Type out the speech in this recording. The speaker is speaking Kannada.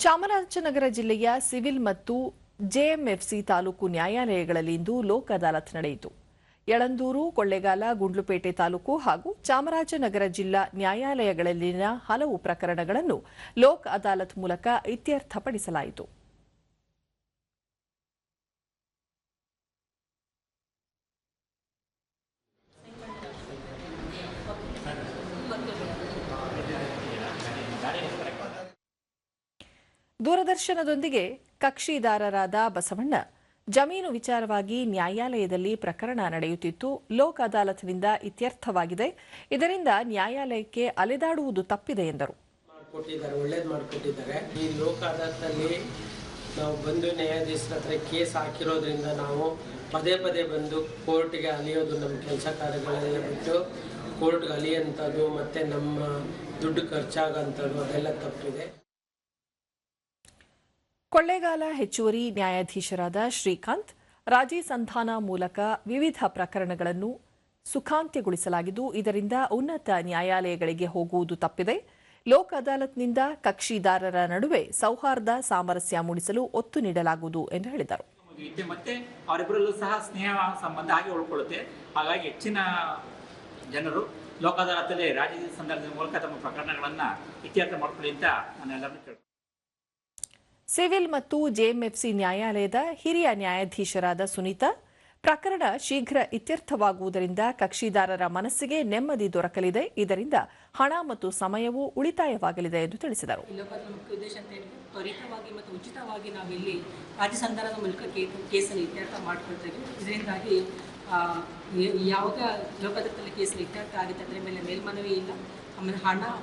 ಚಾಮರಾಜನಗರ ಜಿಲ್ಲೆಯ ಸಿವಿಲ್ ಮತ್ತು ಜೆಎಂಎಫ್ಸಿ ತಾಲೂಕು ನ್ಯಾಯಾಲಯಗಳಲ್ಲಿ ಇಂದು ಲೋಕ್ ಅದಾಲತ್ ನಡೆಯಿತು. ಯಳಂದೂರು, ಕೊಳ್ಳೇಗಾಲ, ಗುಂಡ್ಲುಪೇಟೆ ತಾಲೂಕು ಹಾಗೂ ಚಾಮರಾಜನಗರ ಜಿಲ್ಲಾ ನ್ಯಾಯಾಲಯಗಳಲ್ಲಿನ ಹಲವು ಪ್ರಕರಣಗಳನ್ನು ಲೋಕ್ ಅದಾಲತ್ ಮೂಲಕ ಇತ್ಯರ್ಥಪಡಿಸಲಾಯಿತು. ದೂರದರ್ಶನದೊಂದಿಗೆ ಕಕ್ಷಿದಾರರಾದ ಬಸವಣ್ಣ ಜಮೀನು ವಿಚಾರವಾಗಿ ನ್ಯಾಯಾಲಯದಲ್ಲಿ ಪ್ರಕರಣ ನಡೆಯುತ್ತಿತ್ತು. ಲೋಕ್ ಅದಾಲತ್ನಿಂದ ಇತ್ಯರ್ಥವಾಗಿದೆ. ಇದರಿಂದ ನ್ಯಾಯಾಲಯಕ್ಕೆ ಅಲೆದಾಡುವುದು ತಪ್ಪಿದೆ ಎಂದರು. ಒಳ್ಳೇದು ಮಾಡಿಕೊಟ್ಟಿದ್ದಾರೆ. ಈ ಲೋಕ ಅದಾಲತಲ್ಲಿ ನಾವು ಬಂದು ನ್ಯಾಯಾಧೀಶರ ಹತ್ರ ಕೇಸ್ ಹಾಕಿರೋದ್ರಿಂದ ನಾವು ಪದೇ ಪದೇ ಬಂದು ಕೋರ್ಟ್ಗೆ ಅಲಿಯೋದು ನಮ್ಮ ಕೆಲಸ ಕಾರ್ಯಗಳೆಲ್ಲ ಬಿಟ್ಟು ಕೋರ್ಟ್ಗೆ ಅಲಿಯಂಥದ್ದು ಮತ್ತು ನಮ್ಮ ದುಡ್ಡು ಖರ್ಚಾಗಂಥದ್ದು ಅದೆಲ್ಲ ತಪ್ಪಿದೆ. ಕೊಳ್ಳೇಗಾಲ ಹೆಚ್ಚುವರಿ ನ್ಯಾಯಾಧೀಶರಾದ ಶ್ರೀಕಾಂತ್, ರಾಜಿ ಸಂಧಾನ ಮೂಲಕ ವಿವಿಧ ಪ್ರಕರಣಗಳನ್ನು ಸುಖಾಂತ್ಯಗೊಳಿಸಲಾಗಿದ್ದು, ಇದರಿಂದ ಉನ್ನತ ನ್ಯಾಯಾಲಯಗಳಿಗೆ ಹೋಗುವುದು ತಪ್ಪಿದೆ. ಲೋಕ ಅದಾಲತ್ನಿಂದ ಕಕ್ಷಿದಾರರ ನಡುವೆ ಸೌಹಾರ್ದ ಸಾಮರಸ್ಯ ಮೂಡಿಸಲು ಒತ್ತು ನೀಡಲಾಗುವುದು ಎಂದು ಹೇಳಿದರು. ಮತ್ತೆ ಅವರಿಬ್ಬರಲ್ಲೂ ಸಹ ಸ್ನೇಹ ಸಂಬಂಧ ಆಗಿ ಉಳ್ಕೊಳ್ಳುತ್ತೆ. ಹಾಗಾಗಿ ಹೆಚ್ಚಿನ ಜನರು ಲೋಕ ಅದಾಲತಲ್ಲಿ ರಾಜ್ಯದ ಸಂದರ್ಭದ ಮೂಲಕ ತಮ್ಮ ಪ್ರಕರಣಗಳನ್ನು ಇತ್ಯರ್ಥ ಮಾಡ್ಕೊಳ್ಳಿ ಅಂತ ನಾನು ಎಲ್ಲರನ್ನೂ ಕೇಳ್ತೀನಿ ಸಿವಿಲ್ ಮತ್ತು ಜೆಎಂಎಫ್ಸಿ ನ್ಯಾಯಾಲಯದ ಹಿರಿಯ ನ್ಯಾಯಾಧೀಶರಾದ ಸುನೀತಾ, ಪ್ರಕರಣ ಶೀಘ್ರ ಇತ್ಯರ್ಥವಾಗುವುದರಿಂದ ಕಕ್ಷಿದಾರರ ಮನಸ್ಸಿಗೆ ನೆಮ್ಮದಿ ದೊರಕಲಿದೆ. ಇದರಿಂದ ಹಣ ಮತ್ತು ಸಮಯವೂ ಉಳಿತಾಯವಾಗಲಿದೆ ಎಂದು ತಿಳಿಸಿದರು. ತ್ವರಿತವಾಗಿ ಮತ್ತು ಉಚಿತವಾಗಿ ನಾವಿಲ್ಲಿ ರಾಜ್ಯ ಸಂಧಾನದ ಮೂಲಕ ಕೇಸನ್ನು ಇತ್ಯರ್ಥ ಮಾಡ್ಕೊಳ್ತೇವೆ ಇದರಿಂದಾಗಿ ಯಾವಾಗ ಲೋಕದತ್ತಲ್ಲಿ ಕೇಸಲ್ಲಿ ಇತ್ಯರ್ಥ ಆಗುತ್ತೆ, ಅದರ ಮೇಲೆ ಮೇಲ್ಮನವಿ ಇಲ್ಲ. ಆಮೇಲೆ ಹಣ